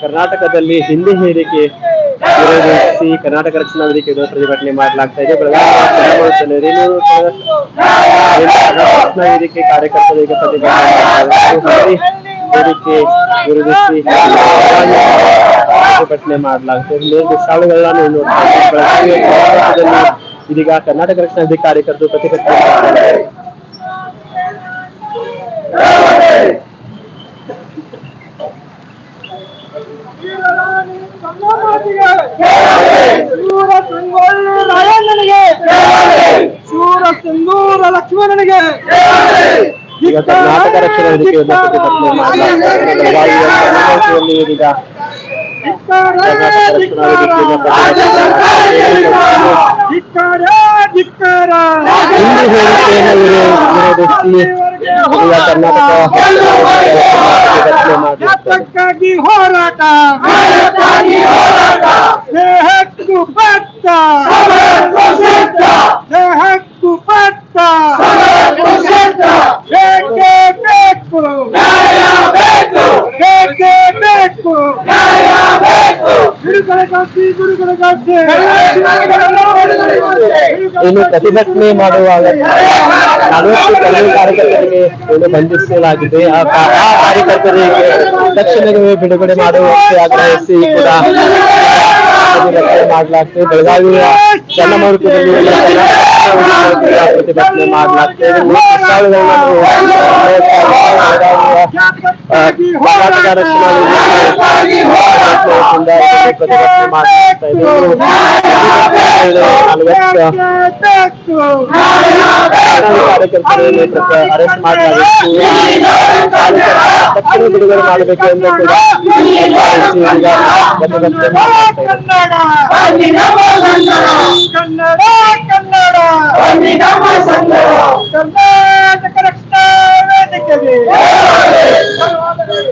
ಕರ್ನಾಟಕದಲ್ಲಿ ಹಿಂದಿ ಹೇರಿಕೆ ವಿರೋಧಿಸಿ ಕರ್ನಾಟಕ ರಕ್ಷಣಾ ವೇದಿಕೆ ವಿರೋಧ ಪ್ರತಿಭಟನೆ ಮಾಡಲಾಗ್ತಾ ಇದೆ. ಬೆಳಗಾವಿ ರಕ್ಷಣಾ ವೇದಿಕೆ ಕಾರ್ಯಕರ್ತರು ಈಗ ಪ್ರತಿಭಟನೆ ಹೇರಿಕೆ ವಿರೋಧಿಸಿ ಪ್ರತಿಭಟನೆ ಮಾಡಲಾಗುತ್ತೆ ಮೇಲೆ ಸಾಲುಗಳನ್ನು ನೋಡ್ತಾ ಇದೀಗ ಕರ್ನಾಟಕ ರಕ್ಷಣಾ ಅಧಿಕಾರಿ ಕಾರ್ಯಕರ್ತರು ಪ್ರತಿಭಟನೆ ಮಾಡ್ತಾರೆ. ಶೂರ ಸಿಂಧೂರ ಲಕ್ಷ್ಮಣನಿಗೆ. ಈಗ ಕರ್ನಾಟಕ ರಕ್ಷಣಾ ವೇದಿಕೆ ವಿರುದ್ಧ ಪ್ರತಿಭಟನೆ ಮಾಡಲಾಗ್ತದೆ ಬೆಳಗಾವಿಯ ಚನ್ನಮೂರ್ತಿಯಲ್ಲಿ ಇದೀಗ ಕರ್ನಾಟಕ ರಕ್ಷಣಾ ವೇದಿಕೆ ವಿರುದ್ಧ ಪ್ರತಿಭಟನೆ ಧಿಕ್ಕಾರ ಧಿಕ್ಕಾರ ಹಿಂದಿ ಹೇಳಿಕೆಯನ್ನು ವಿರೋ- ವಿರೋಧಿಸಿ ಈಗ ಕರ್ನಾಟಕ ಪ್ರತಿಭಟನೆ ಮಾಡಲಾಗ್ತದೆ ಯಾತಕ್ಕಾಗಿ ಹೋರಾಟ ದೇಹಕ್ಕೂ ಪಟ್ಟ ದೇಹಕ್ಕೂ ಪಟ್ಟ ಬೇಕೇ ಬೇಕು ಬೇಕೇ ಬೇಕು ಬಿಡುಗಡೆಗಾಗಿ ಬಿಡುಗಡೆಗಾಗಿ ಇನ್ನು ಪ್ರತಿಭಟನೆ ಮಾಡುವಾಗ ನಲವತ್ತು ಕಡಿಮೆ ಕಾರ್ಯಕರ್ತರಿಗೆ ಏನು ಬಂಧಿಸಲಾಗಿದೆ ಆ ಆ ಕಾರ್ಯಕರ್ತರಿಗೆ ತಕ್ಷಣವೇ ಬಿಡುಗಡೆ ಮಾಡುವಂತೆ ಆಗ್ರಹಿಸಿ ಕೂಡ ಪ್ರತಿಭಟನೆ ಮಾಡಲಾಗ್ತದೆ. ಬೆಳಗಾವಿಯ ಚನ್ನಮೂರ್ತಿಯಲ್ಲಿ ಎಲ್ಲ ಕರ್ನಾಟಕ ಪ್ರತಿಭಟನೆ ಮಾಡಲಾಗ್ತದೆ ಮೂರು ಸ್ಥಳಗಳನ್ನು ಬೆಳಗಾವಿಯ ಆ, ಕರ್ನಾಟಕ ರಕ್ಷಣಾ ವೇದಿಕೆಯಿಂದ ಪ್ರತಿಭಟನೆ ಮಾಡಲಾಗ್ತಾ ಇದೆ ಇನ್ನು ನಲವತ್ತು ಬೇಕು ಕಾರ್ಯಕರ್ತರನ್ನು ಅರೆಸ್ಟ್ ಮಾಡಲಾಗಿತ್ತು ತಕ್ಷಣ ಬಿಡುಗಡೆ ಮಾಡಬೇಕು ಎಂದು ಕೂಡ ಒತ್ತಾಯಿಸಿ ಈಗ ಪ್ರತಿಭಟನೆ ಮಾಡಲಾಗ್ತಾ ಇದೆ. ಕನ್ನಡ ಕನ್ನಡ ಕರ್ನಾಟಕ ರಕ್ಷಣಾ ವೇದಿಕೆಗೆ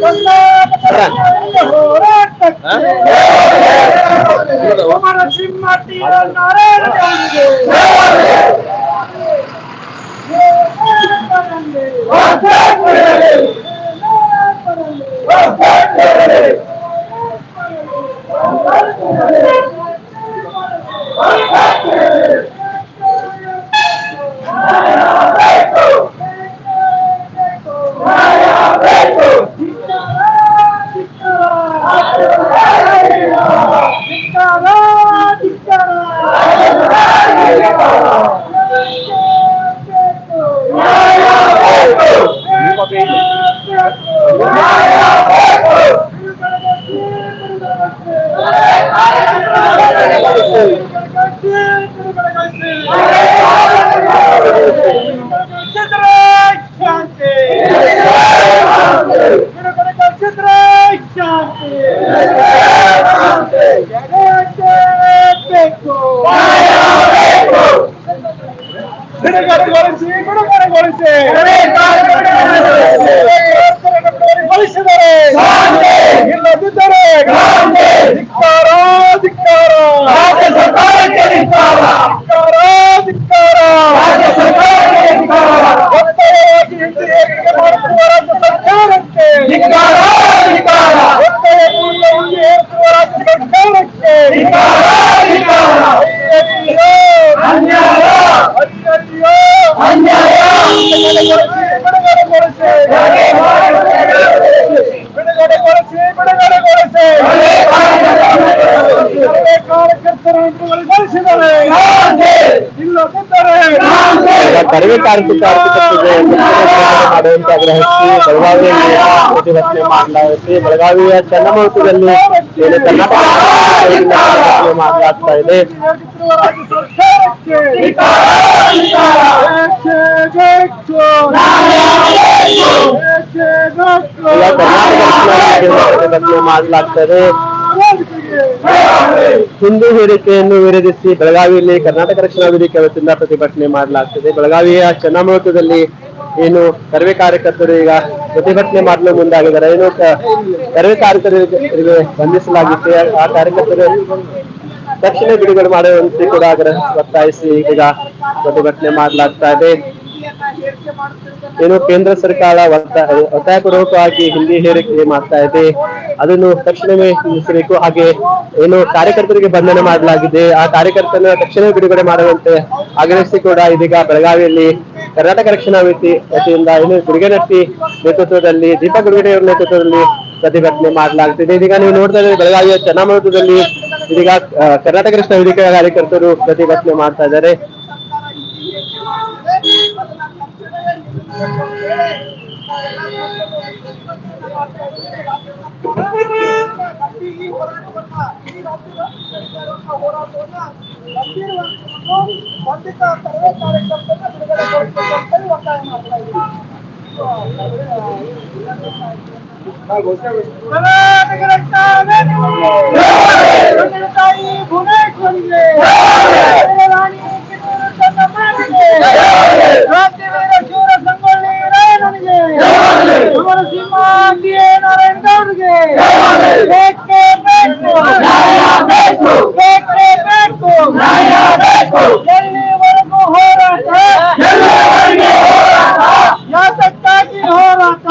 ಕರ್ನಾಟಕ ರಕ್ಷಣಾ ಹೋರಾಟಕ್ಕೆ ಕುಮಾರಸಿಂಹ ಟಿ. ಎಲ್. ನಾರಾಯಣ ಅವರಿಗೆ Thank you. ಕಾರ್ಯಕರ್ತರನ್ನು ಬಿಡುಗಡೆಗೊಳಿಸಿದರೆ ಇಲ್ಲದಿದ್ದರೆ ಈಗ ಕಡಿಮೆ ಕಾರ್ಮಿಕ ಕಾರ್ಯಕರ್ತರಿಗೆ ಬಿಡುಗಡೆ ಮಾಡುವಂತೆ ಆಗ್ರಹಿಸಿ ಬೆಳಗಾವಿಯಲ್ಲಿ ಪ್ರತಿಭಟನೆ ಮಾಡಲಾಗುತ್ತೆ ಬೆಳಗಾವಿಯ ಚನ್ನಮೂರ್ತಿಯಲ್ಲಿ ಏನು ಕರ್ನಾಟಕ ಪ್ರತಿಭಟನೆ ಮಾಡಲಾಗ್ತಾ ಇದೆ ರಾಜ್ಯ ಸರ್ಕಾರಕ್ಕೆ ಏಕೆ ಬೇಕು? ಏಕೆ ಬೇಕು? ಈಗ ಕರ್ನಾಟಕ ಪ್ರತಿಭಟನೆ ಮಾಡಲಾಗ್ತದೆ ಹಿಂದೂ ಹೇಳಿಕೆಯನ್ನು ವಿರೋಧಿಸಿ ಬೆಳಗಾವಿಯಲ್ಲಿ ಕರ್ನಾಟಕ ರಕ್ಷಣಾ ವೇದಿಕೆ ವತಿಯಿಂದ ಪ್ರತಿಭಟನೆ ಮಾಡಲಾಗ್ತದೆ. ಬೆಳಗಾವಿಯ ಚನ್ನಮೂರ್ತಿಯಲ್ಲಿ ಏನು ಕರವೆ ಕಾರ್ಯಕರ್ತರು ಈಗ ಪ್ರತಿಭಟನೆ ಮಾಡಲು ಮುಂದಾಗಿದ್ದಾರೆ. ಏನು ಕರವೆ ಕಾರ್ಯಕರ್ತರಿಗೆ ಬಂಧಿಸಲಾಗಿತ್ತು ಆ ಕಾರ್ಯಕರ್ತರು ತಕ್ಷಣ ಬಿಡುಗಡೆ ಮಾಡುವಂತೆ ಕೂಡ ಆಗ್ರಹ ಒತ್ತಾಯಿಸಿ ಈಗ ಪ್ರತಿಭಟನೆ ಮಾಡಲಾಗ್ತಾ ಇದೆ. ಏನು ಕೇಂದ್ರ ಸರ್ಕಾರ ಒತ್ತಾಯ ಒತ್ತಾಯಪೂರ್ವಕವಾಗಿ ಹಿಂದಿ ಹೇರಿಕೆ ಮಾಡ್ತಾ ಇದೆ. ಅದನ್ನು ತಕ್ಷಣವೇ ನಿಲ್ಲಿಸಬೇಕು ಹಾಗೆ ಏನು ಕಾರ್ಯಕರ್ತರಿಗೆ ಬಂಧನ ಮಾಡಲಾಗಿದೆ. ಆ ಕಾರ್ಯಕರ್ತನ ತಕ್ಷಣ ಬಿಡುಗಡೆ ಮಾಡುವಂತೆ ಆಗ್ರಹಿಸಿ ಕೂಡ ಇದೀಗ ಬೆಳಗಾವಿಯಲ್ಲಿ ಕರ್ನಾಟಕ ರಕ್ಷಣಾ ವೃತ್ತಿ ವತಿಯಿಂದ ಏನು ಗುಡಿಗೆನಟ್ಟಿ ನೇತೃತ್ವದಲ್ಲಿ ದೀಪ ಬಿಡುಗಡೆ ನೇತೃತ್ವದಲ್ಲಿ ಪ್ರತಿಭಟನೆ ಮಾಡಲಾಗುತ್ತಿದೆ. ಇದೀಗ ನೀವು ನೋಡ್ತಾ ಇದ್ದೀರಿ, ಬೆಳಗಾವಿಯ ಚನ್ನಮೃತದಲ್ಲಿ ಇದೀಗ ಕರ್ನಾಟಕ ರಕ್ಷಣಾ ವೇದಿಕೆಯ ಕಾರ್ಯಕರ್ತರು ಪ್ರತಿಭಟನೆ ಮಾಡ್ತಾ ಇದ್ದಾರೆ. ಬಂಧಿತ ಸರ್ವೆ ಕಾರ್ಯಕರ್ತರನ್ನ ಬಿಡುಗಡೆಗೊಳಿಸಬೇಕಂತ ಒತ್ತಾಯ ಮಾಡ್ತಾ ಇದ್ದೀವಿ. ಕರ್ನಾಟಕ ರಕ್ಷಣಾ ವೇದಿಕೆಗೆ ತಾಯಿ ಭುವನೇಶ್ವರಿಗೆ ರಾಣಿ ಕಿತ್ತೂರು ಚೆನ್ನಮ್ಮನಿಗೆ ಕ್ರಾಂತಿವೀರ ಶೂರ ಸಂಗೊಳ್ಳಿ ರಾಯಣ್ಣನಿಗೆ ಅಮರ ಸಿಂಹ ಟಿ ಎ ನಾರಾಯಣ ಗೌಡ್ರಿಗೆ ಬೇಕೇ ಬೇಕು ಬೇಕೇ ಬೇಕು ಎಲ್ಲಿವರೆಗೂ ಹೋರಾಟ ಯಾತಕ್ಕಾಗಿ ಹೋರಾಟ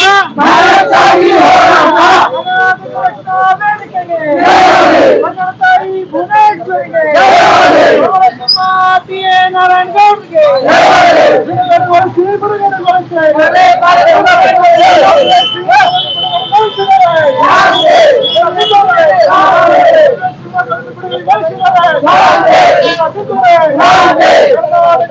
ಕರ್ನಾಟಕ ರಕ್ಷಣಾ ವೇದಿಕೆಗೆ ಕನ್ನಡ ತಾಯಿ ಭುವನೇಶ್ವರಿಗೆ ಅಮರ ಸಿಂಹ ಟಿ ಎ ನಾರಾಯಣ ಗೌಡ್ರಿಗೆ ಬಿಡುಗಡೆಗೊಳಿಸಿ ಬಿಡುಗಡೆಗೊಳಿಸಿ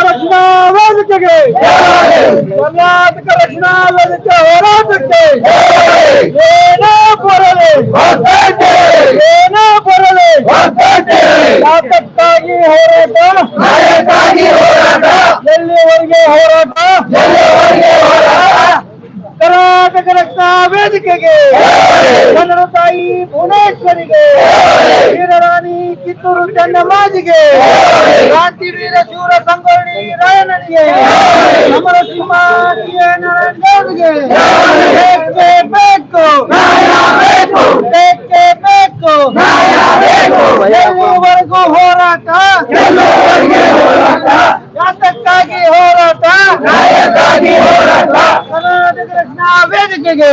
ರಕ್ಷಣಾ ವೇದಿಕೆಗೆ ಕರ್ನಾಟಕ ರಕ್ಷಣಾ ವೇದಿಕೆ ಹೋರಾಟಕ್ಕೆ ಏನೋ ಬರಲಿ ಏನೋ ಬರಲಿ ಯಾತಕ್ಕಾಗಿ ಹೋರಾಟ ಎಲ್ಲಿವರೆಗೆ ಹೋರಾಟ ಕರ್ನಾಟಕ ರಕ್ಷಣಾ ವೇದಿಕೆಗೆ ಕನ್ನಡ ತಾಯಿ ಭುವನೇಶ್ವರಿಗೆ ವೀರರಾಣಿ ಕಿತ್ತೂರು ಚೆನ್ನಮ್ಮಾಜಿಗೆ ಕ್ರಾಂತಿವೀರ ಶೂರ ಸಂಗೊಳ್ಳಿ ರಾಯಣ್ಣನಿಗೆ ಅಮರ ಸಿಂಹ ಟಿ ಎ ನಾರಾಯಣ ಗೌಡ್ರಿಗೆ ಬೇಕೇ ಬೇಕು ಬೇಕೇ ಬೇಕು ಎಲ್ಲಿವರೆಗೂ ಹೋರಾಟ ಯಾತಕ್ಕಾಗಿ ಹೋರಾಟ ಕರ್ನಾಟಕ ರಕ್ಷಣಾ ವೇದಿಕೆಗೆ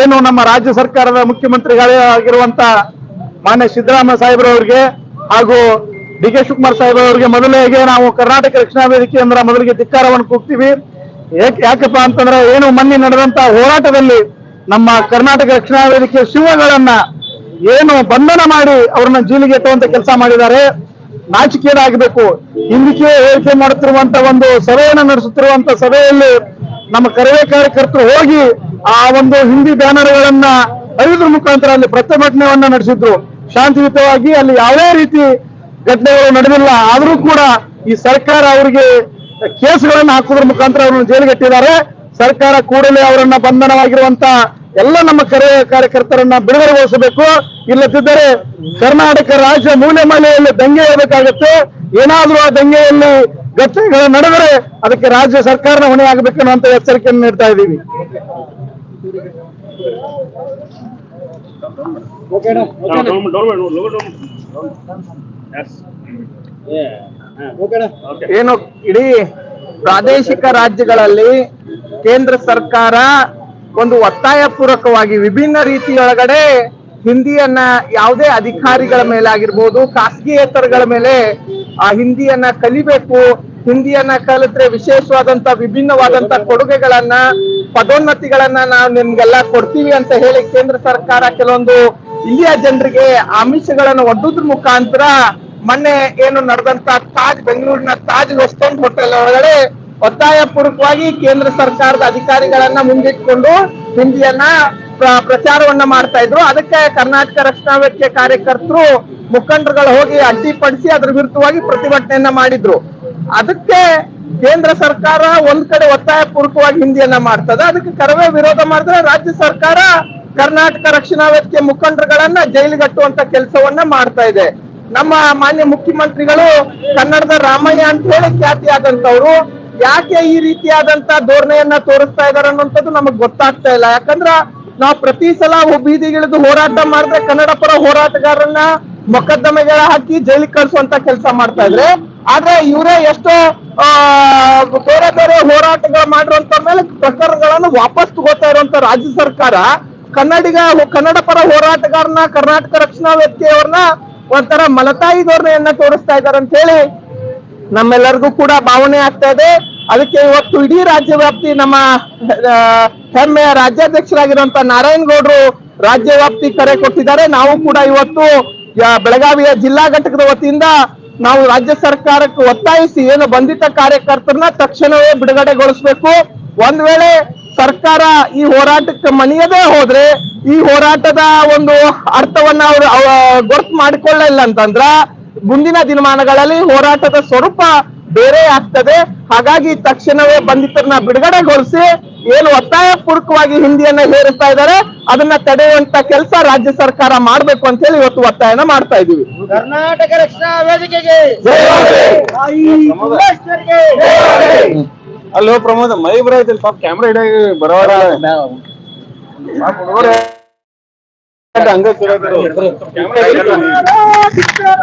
ಏನು ನಮ್ಮ ರಾಜ್ಯ ಸರ್ಕಾರದ ಮುಖ್ಯಮಂತ್ರಿಗಳೇ ಆಗಿರುವಂತ ಮಾನ್ಯ ಸಿದ್ದರಾಮಯ್ಯ ಸಾಹೇಬ್ರವರಿಗೆ ಹಾಗೂ ಡಿ ಕೆ ಶಿವಕುಮಾರ್ ಸಾಹೇಬ್ರವರಿಗೆ ಮೊದಲಿಗೆ ನಾವು ಕರ್ನಾಟಕ ರಕ್ಷಣಾ ವೇದಿಕೆ ಅಂದ್ರೆ ಮೊದಲಿಗೆ ಧಿಕ್ಕಾರವನ್ನು ಕೂಗ್ತೀವಿ. ಯಾಕಪ್ಪ ಅಂತಂದ್ರೆ ಏನು ಮನ್ನಿ ನಡೆದಂತ ಹೋರಾಟದಲ್ಲಿ ನಮ್ಮ ಕರ್ನಾಟಕ ರಕ್ಷಣಾ ವೇದಿಕೆ ಶಿವಗಳನ್ನ ಏನು ಬಂಧನ ಮಾಡಿ ಅವ್ರನ್ನ ಜೀಲಿಗೆ ಎತ್ತುವಂತ ಕೆಲಸ ಮಾಡಿದ್ದಾರೆ. ನಾಚಿಕೆಯದಾಗಬೇಕು. ಹಿಂದಿಕೆ ಹೇಳಿಕೆ ಮಾಡುತ್ತಿರುವಂತ ಒಂದು ಸಭೆಯನ್ನು ನಡೆಸುತ್ತಿರುವಂತ ಸಭೆಯಲ್ಲಿ ನಮ್ಮ ಕರವೇ ಕಾರ್ಯಕರ್ತರು ಹೋಗಿ ಆ ಒಂದು ಹಿಂದಿ ಬ್ಯಾನರ್ಗಳನ್ನ ಐದ್ರ ಮುಖಾಂತರ ಅಲ್ಲಿ ಪ್ರತಿಭಟನೆಯನ್ನ ನಡೆಸಿದ್ರು. ಶಾಂತಿಯುತವಾಗಿ ಅಲ್ಲಿ ಯಾವುದೇ ರೀತಿ ಘಟನೆಗಳು ನಡೆದಿಲ್ಲ. ಆದರೂ ಕೂಡ ಈ ಸರ್ಕಾರ ಅವರಿಗೆ ಕೇಸ್ಗಳನ್ನ ಹಾಕೋದ್ರ ಮುಖಾಂತರ ಅವರನ್ನು ಜೈಲಿಗೆಟ್ಟಿದ್ದಾರೆ ಸರ್ಕಾರ ಕೂಡಲೇ ಅವರನ್ನ ಬಂಧನವಾಗಿರುವಂತ ಎಲ್ಲ ನಮ್ಮ ಕರೆ ಕಾರ್ಯಕರ್ತರನ್ನ ಬಿಡುಗಡೆಗೊಳಿಸಬೇಕು. ಇಲ್ಲದಿದ್ದರೆ ಕರ್ನಾಟಕ ರಾಜ್ಯ ಮೂಲೆ ಮೂಲೆಯಲ್ಲಿ ದಂಗೆ ಇರಬೇಕಾಗುತ್ತೆ. ಏನಾದರೂ ಆ ದಂಗೆಯಲ್ಲಿ ಘಟನೆಗಳು ನಡೆದರೆ ಅದಕ್ಕೆ ರಾಜ್ಯ ಸರ್ಕಾರನ ಹೊಣೆ ಆಗಬೇಕು ಅನ್ನುವಂತ ಎಚ್ಚರಿಕೆಯನ್ನು ನೀಡ್ತಾ ಇದ್ದೀವಿ. ಏನು ಇಡೀ ಪ್ರಾದೇಶಿಕ ರಾಜ್ಯಗಳಲ್ಲಿ ಕೇಂದ್ರ ಸರ್ಕಾರ ಒಂದು ಒತ್ತಾಯ ಪೂರ್ವಕವಾಗಿ ವಿಭಿನ್ನ ರೀತಿಯೊಳಗಡೆ ಹಿಂದಿಯನ್ನ ಯಾವುದೇ ಅಧಿಕಾರಿಗಳ ಮೇಲೆ ಆಗಿರ್ಬೋದು ಖಾಸಗಿಯೇತರಗಳ ಮೇಲೆ ಆ ಹಿಂದಿಯನ್ನ ಕಲಿಬೇಕು ಹಿಂದಿಯನ್ನ ಕಲಿತ್ರೆ ವಿಶೇಷವಾದಂತ ವಿಭಿನ್ನವಾದಂತ ಕೊಡುಗೆಗಳನ್ನ, ಪದೋನ್ನತಿಗಳನ್ನ ನಾವು ನಿಮ್ಗೆಲ್ಲ ಕೊಡ್ತೀವಿ ಅಂತ ಹೇಳಿ ಕೇಂದ್ರ ಸರ್ಕಾರ ಕೆಲವೊಂದು ಇಲ್ಲಿಯ ಜನರಿಗೆ ಆಮಿಷಗಳನ್ನು ಒಡ್ಡುದ್ರ ಮುಖಾಂತರ ಮೊನ್ನೆ ಏನು ನಡೆದಂತ ತಾಜ್ ಬೆಂಗಳೂರಿನ ತಾಜ್ ವೆಸ್ಟರ್ನ್ ಹೋಟೆಲ್ ಒಳಗಡೆ ಒತ್ತಾಯ ಪೂರ್ವಕವಾಗಿ ಕೇಂದ್ರ ಸರ್ಕಾರದ ಅಧಿಕಾರಿಗಳನ್ನ ಮುಂದಿಟ್ಕೊಂಡು ಹಿಂದಿಯನ್ನ ಪ್ರ- ಪ್ರಚಾರವನ್ನ ಮಾಡ್ತಾ ಇದ್ರು. ಅದಕ್ಕೆ ಕರ್ನಾಟಕ ರಕ್ಷಣಾ ವೇದಿಕೆ ಕಾರ್ಯಕರ್ತರು ಮುಖಂಡರುಗಳು ಹೋಗಿ ಅಡ್ಡಿಪಡಿಸಿ ಅದ್ರ ವಿರುದ್ಧವಾಗಿ ಪ್ರತಿಭಟನೆಯನ್ನ ಮಾಡಿದ್ರು. ಅದಕ್ಕೆ ಕೇಂದ್ರ ಸರ್ಕಾರ ಒಂದ್ ಕಡೆ ಒತ್ತಾಯ ಪೂರ್ವಕವಾಗಿ ಹಿಂದಿಯನ್ನ ಮಾಡ್ತದೆ. ಅದಕ್ಕೆ ಕರವೇ ವಿರೋಧ ಮಾಡಿದ್ರೆ ರಾಜ್ಯ ಸರ್ಕಾರ ಕರ್ನಾಟಕ ರಕ್ಷಣಾ ವೇದಿಕೆ ಮುಖಂಡರುಗಳನ್ನ ಜೈಲಿಗಟ್ಟುವಂತ ಕೆಲಸವನ್ನ ಮಾಡ್ತಾ ಇದೆ. ನಮ್ಮ ಮಾನ್ಯ ಮುಖ್ಯಮಂತ್ರಿಗಳು ಕನ್ನಡದ ರಾಮಯ್ಯ ಅಂತ ಹೇಳಿ ಖ್ಯಾತಿಯಾದಂತವ್ರು ಯಾಕೆ ಈ ರೀತಿಯಾದಂತ ಧೋರಣೆಯನ್ನ ತೋರಿಸ್ತಾ ಇದಾರೆ ಅನ್ನುವಂಥದ್ದು ನಮಗ್ ಗೊತ್ತಾಗ್ತಾ ಇಲ್ಲ. ಯಾಕಂದ್ರ ನಾವು ಪ್ರತಿ ಸಲ ಬೀದಿಗಿಳಿದು ಹೋರಾಟ ಮಾಡಿದ್ರೆ ಕನ್ನಡ ಪರ ಹೋರಾಟಗಾರರನ್ನ ಮೊಕದ್ದಮೆಗಳ ಹಾಕಿ ಜೈಲಿಗೆ ಕಳಿಸುವಂತ ಕೆಲಸ ಮಾಡ್ತಾ ಇದ್ರೆ ಆದ್ರೆ ಇವರೇ ಎಷ್ಟೋ ಬೇರೆ ಬೇರೆ ಹೋರಾಟಗಳು ಮಾಡಿರುವಂತ ಮೇಲೆ ಪ್ರಕರಣಗಳನ್ನು ವಾಪಸ್ ತಗೋತಾ ಇರುವಂತ ರಾಜ್ಯ ಸರ್ಕಾರ, ಕನ್ನಡಿಗ ಕನ್ನಡ ಪರ ಹೋರಾಟಗಾರನ, ಕರ್ನಾಟಕ ರಕ್ಷಣಾ ವ್ಯಕ್ತಿಯವ್ರನ್ನ ಒಂಥರ ಮಲತಾಯಿ ಧೋರಣೆಯನ್ನ ತೋರಿಸ್ತಾ ಇದ್ದಾರೆ ಅಂತ ಹೇಳಿ ನಮ್ಮೆಲ್ಲರಿಗೂ ಕೂಡ ಭಾವನೆ ಆಗ್ತಾ ಇದೆ. ಅದಕ್ಕೆ ಇವತ್ತು ಇಡೀ ರಾಜ್ಯ ವ್ಯಾಪ್ತಿ ನಮ್ಮ ಹೆಮ್ಮೆಯ ರಾಜ್ಯಾಧ್ಯಕ್ಷರಾಗಿರುವಂತ ನಾರಾಯಣ ಗೌಡ್ರು ರಾಜ್ಯ ವ್ಯಾಪ್ತಿ ಕರೆ ಕೊಟ್ಟಿದ್ದಾರೆ. ನಾವು ಕೂಡ ಇವತ್ತು ಬೆಳಗಾವಿಯ ಜಿಲ್ಲಾ ಘಟಕದ ವತಿಯಿಂದ ನಾವು ರಾಜ್ಯ ಸರ್ಕಾರಕ್ಕೆ ಒತ್ತಾಯಿಸಿ ಏನು ಬಂಧಿತ ಕಾರ್ಯಕರ್ತರನ್ನ ತಕ್ಷಣವೇ ಬಿಡುಗಡೆಗೊಳಿಸಬೇಕು. ಒಂದ್ ವೇಳೆ ಸರ್ಕಾರ ಈ ಹೋರಾಟಕ್ಕೆ ಮಣಿಯದೇ ಹೋದ್ರೆ, ಈ ಹೋರಾಟದ ಒಂದು ಅರ್ಥವನ್ನ ಅವರು ಗೊತ್ತು ಮಾಡಿಕೊಳ್ಳಿಲ್ಲ ಅಂತಂದ್ರ ಮುಂದಿನ ದಿನಮಾನಗಳಲ್ಲಿ ಹೋರಾಟದ ಸ್ವರೂಪ ಬೇರೆ ಆಗ್ತದೆ. ಹಾಗಾಗಿ ತಕ್ಷಣವೇ ಬಂಧಿತರನ್ನ ಬಿಡುಗಡೆಗೊಳಿಸಿ ಏನು ಒತ್ತಾಯ ಪೂರ್ವಕವಾಗಿ ಹಿಂದಿಯನ್ನ ಹೇರುತ್ತಾ ಇದ್ದಾರೆ. ಅದನ್ನ ತಡೆಯುವಂತ ಕೆಲಸ ರಾಜ್ಯ ಸರ್ಕಾರ ಮಾಡ್ಬೇಕು ಅಂತ ಹೇಳಿ ಇವತ್ತು ಒತ್ತಾಯನ ಮಾಡ್ತಾ ಇದೀವಿ ಕರ್ನಾಟಕ ರಕ್ಷಣಾ ವೇದಿಕೆಗೆ ಅಲ್ಲೋ ಪ್ರಮೋದ ಮೈ ಬರೈತಿಲ್ಲ ಪಾಪ ಕ್ಯಾಮ್ರಾ ಇಡ ಬರೋಣ ಹಂಗ